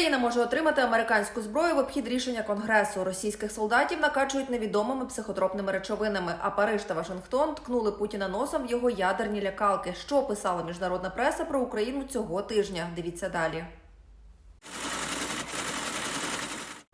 Україна може отримати американську зброю в обхід рішення конгресу. Російських солдатів накачують невідомими психотропними речовинами. А Париж та Вашингтон ткнули Путіна носом в його ядерні лякалки. Що писала міжнародна преса про Україну цього тижня? Дивіться далі.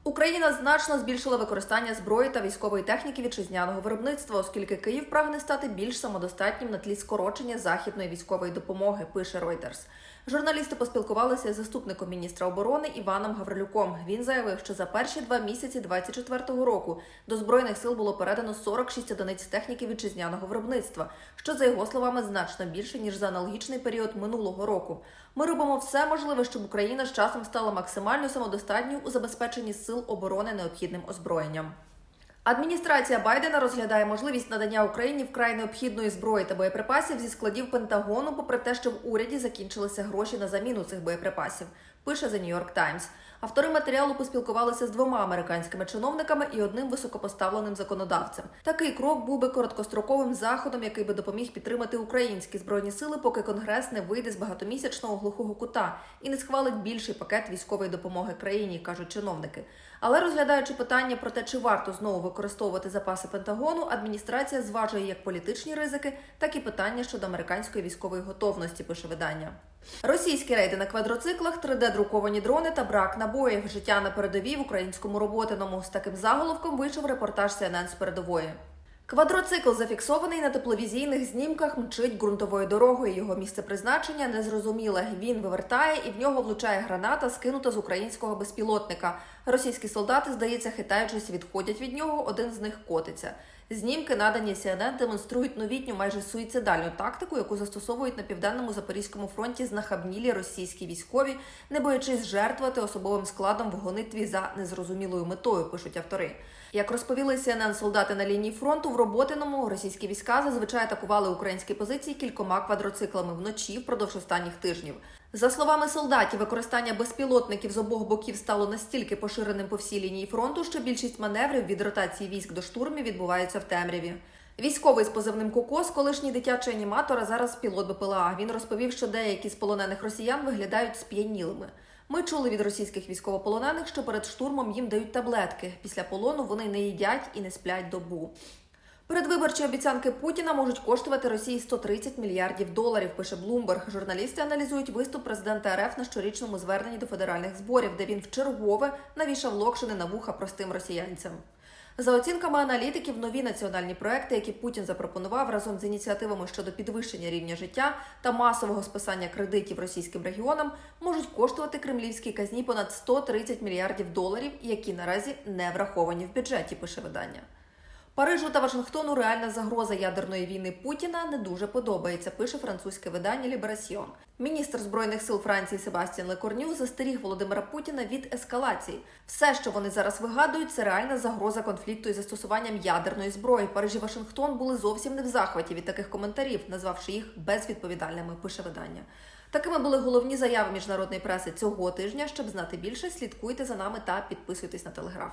Україна значно збільшила використання зброї та військової техніки вітчизняного виробництва, оскільки Київ прагне стати більш самодостатнім на тлі скорочення західної військової допомоги. Пише Reuters. Журналісти поспілкувалися з заступником міністра оборони Іваном Гаврилюком. Він заявив, що за перші два місяці 24-го року до збройних сил було передано 46 одиниць техніки вітчизняного виробництва, що за його словами значно більше ніж за аналогічний період минулого року. Ми робимо все можливе, щоб Україна з часом стала максимально самодостатньою у забезпеченні сил оборони необхідним озброєнням. Адміністрація Байдена розглядає можливість надання Україні вкрай необхідної зброї та боєприпасів зі складів Пентагону, попри те, що в уряді закінчилися гроші на заміну цих боєприпасів. Пише The New York Times. Автори матеріалу поспілкувалися з двома американськими чиновниками і одним високопоставленим законодавцем. Такий крок був би короткостроковим заходом, який би допоміг підтримати українські збройні сили, поки конгрес не вийде з багатомісячного глухого кута і не схвалить більший пакет військової допомоги країні, кажуть чиновники. Але розглядаючи питання про те, чи варто знову використовувати запаси Пентагону, адміністрація зважує як політичні ризики, так і питання щодо американської військової готовності. Пише видання. Російські рейди на квадроциклах, 3D-друковані дрони та брак набоїв. Життя на передовій в українському роботиному. З таким заголовком вийшов репортаж CNN з передової. Квадроцикл зафіксований на тепловізійних знімках, мчить ґрунтовою дорогою. Його місце призначення незрозуміле. Він вивертає і в нього влучає граната, скинута з українського безпілотника. Російські солдати, здається, хитаючись, відходять від нього. Один з них котиться. Знімки, надані CNN, демонструють новітню, майже суїцидальну тактику, яку застосовують на південному запорізькому фронті знахабнілі російські військові, не боячись жертвувати особовим складом в гонитві за незрозумілою метою, пишуть автори. Як розповіли CNN солдати на лінії фронту, роботиному російські війська зазвичай атакували українські позиції кількома квадроциклами вночі впродовж останніх тижнів. За словами солдатів, використання безпілотників з обох боків стало настільки поширеним по всій лінії фронту, що більшість маневрів від ротації військ до штурмів відбуваються в темряві. Військовий з позивним Кокос, колишній дитячий аніматор, а зараз пілот БПЛА. Він розповів, що деякі з полонених росіян виглядають сп'янілими. Ми чули від російських військовополонених, що перед штурмом їм дають таблетки. Після полону вони не їдять і не сплять добу. Передвиборчі обіцянки Путіна можуть коштувати Росії 130 мільярдів доларів. Пише Блумберг. Журналісти аналізують виступ президента РФ на щорічному зверненні до федеральних зборів, де він вчергове навішав локшини на вуха простим росіянцям. За оцінками аналітиків, нові національні проекти, які Путін запропонував разом з ініціативами щодо підвищення рівня життя та масового списання кредитів російським регіонам, можуть коштувати кремлівській казні понад 130 мільярдів доларів, які наразі не враховані в бюджеті. Пише видання. Парижу та Вашингтону реальна загроза ядерної війни Путіна не дуже подобається. Пише французьке видання Ліберасьйон. Міністр збройних сил Франції Себастьян Лекорню застеріг Володимира Путіна від ескалації. Все, що вони зараз вигадують, це реальна загроза конфлікту із застосуванням ядерної зброї. Париж і Вашингтон були зовсім не в захваті від таких коментарів, назвавши їх безвідповідальними. Пише видання. Такими були головні заяви міжнародної преси цього тижня. Щоб знати більше, слідкуйте за нами та підписуйтесь на телеграф.